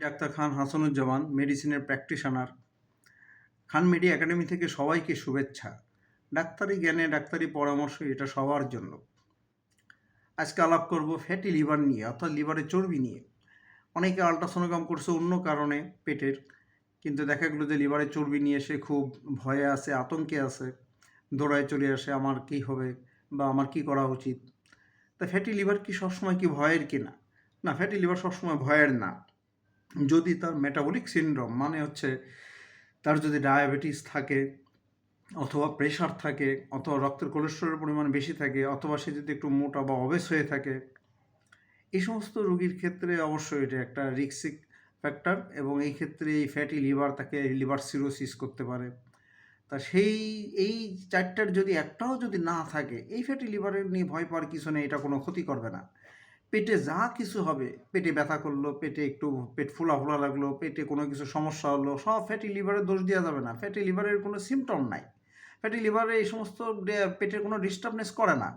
Doctor খান হাসানুজ্জামান, মেডিসিনের practitioner. খান মেডি academy থেকে সবাইকে শুভেচ্ছা। ডাক্তারি জ্ঞানে ডাক্তারি পরামর্শ এটা সবার জন্য। আজকে আলাপ করব ফ্যাটি লিভার নিয়ে, অর্থাৎ লিভারের চর্বি নিয়ে। অনেকে আলট্রাসোনোগ্রাম করছে অন্য কারণে পেটের, কিন্তু দেখা গেলো যে লিভারের চর্বি নিয়ে সে খুব ভয়ে আছে, আতঙ্কে আছে, দৌড়ায় চলে আসে, আমার কী হবে বা আমার কি করা উচিত? তা ফ্যাটি লিভার কি সবসময় কি ভয়ের কি না না, ফ্যাটি লিভার সবসময় ভয়ের না। যদি তার মেটাবলিক সিনড্রোম মানে হচ্ছে তার যদি ডায়াবেটিস থাকে অথবা প্রেশার থাকে অথবা রক্তের কোলেস্ট্রলের পরিমাণ বেশি থাকে অথবা সে যদি একটু মোটা বা অবেস হয়ে থাকে, এই সমস্ত রোগীর ক্ষেত্রে অবশ্যই এটা একটা রিক্সিক ফ্যাক্টর এবং এই ক্ষেত্রে এই ফ্যাটি লিভার তাকে লিভার সিরোসিস করতে পারে। তা সেই, এই চারটার যদি একটাও যদি না থাকে, এই ফ্যাটি লিভারের নিয়ে ভয় পাওয়ার কিছু নেই, এটা কোনো ক্ষতি করবে না। পেটে যা কিছু হবে, পেটে ব্যথা করল, পেটে একটু পেট ফোলা ফোলা লাগল, পেটে কোনো কিছু সমস্যা হলো, সব ফ্যাটি লিভারের দোষ দেওয়া যাবে না। ফ্যাটি লিভারের কোনো সিমটম নাই। ফ্যাটি লিভারে এই সমস্ত পেটের কোনো ডিস্টার্বনেস করে না।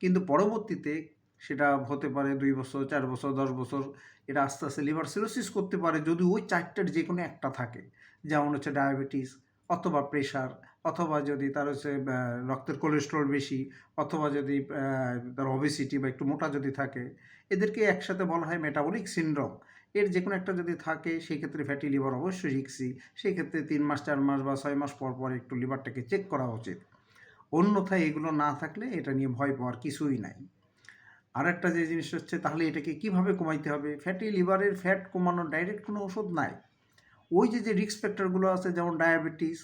কিন্তু পরবর্তীতে সেটা হতে পারে দুই বছর, চার বছর, দশ বছর, এটা আস্তে আস্তে লিভার সিরোসিস করতে পারে। যদি ওই চারটার যে কোনো একটা থাকে, যেমন হচ্ছে ডায়াবেটিস অথবা প্রেশার অথবা যদি তার হচ্ছে রক্তের কোলেস্ট্রল বেশি, অথবা যদি তার ওবেসিটি বা একটু মোটা যদি থাকে, এদেরকে একসাথে বলা হয় মেটাবলিক সিনড্রোম এর যে কোনো একটা যদি থাকে সেই ক্ষেত্রে ফ্যাটি লিভার অবশ্যই রিক্সি। সেই ক্ষেত্রে তিন মাস, চার মাস বা ছয় মাস পর পর একটু লিভারটাকে চেক করা উচিত। অন্যথায় এগুলো না থাকলে এটা নিয়ে ভয় পাওয়ার কিছুই নাই। আর একটা যে জিনিস হচ্ছে, তাহলে এটাকে কীভাবে কমাইতে হবে? ফ্যাটি লিভারের ফ্যাট কমানোর ডাইরেক্ট কোনো ওষুধ নাই। ওই যে যে রিক্স ফ্যাক্টরগুলো আছে, যেমন ডায়াবেটিস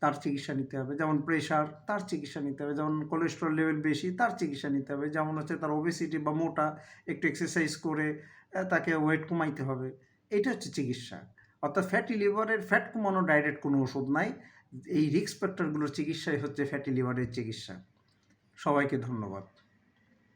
তার চিকিৎসা নিতে হবে। যেমন প্রেশার তার চিকিৎসা নিতে হবে। যেমন কোলেস্ট্রল লেভেল বেশি, তার চিকিৎসা নিতে হবে। যেমন হচ্ছে তার ওবেসিটি বা মোটা, একটু এক্সারসাইজ করে তাকে ওয়েট কমাইতে হবে। এটা হচ্ছে চিকিৎসা। অর্থাৎ ফ্যাটি লিভারের ফ্যাট কমানো ডাইরেক্ট কোনো ওষুধ নাই। এই রিক্স ফ্যাক্টরগুলোর চিকিৎসাই হচ্ছে ফ্যাটি লিভারের চিকিৎসা। সবাইকে ধন্যবাদ।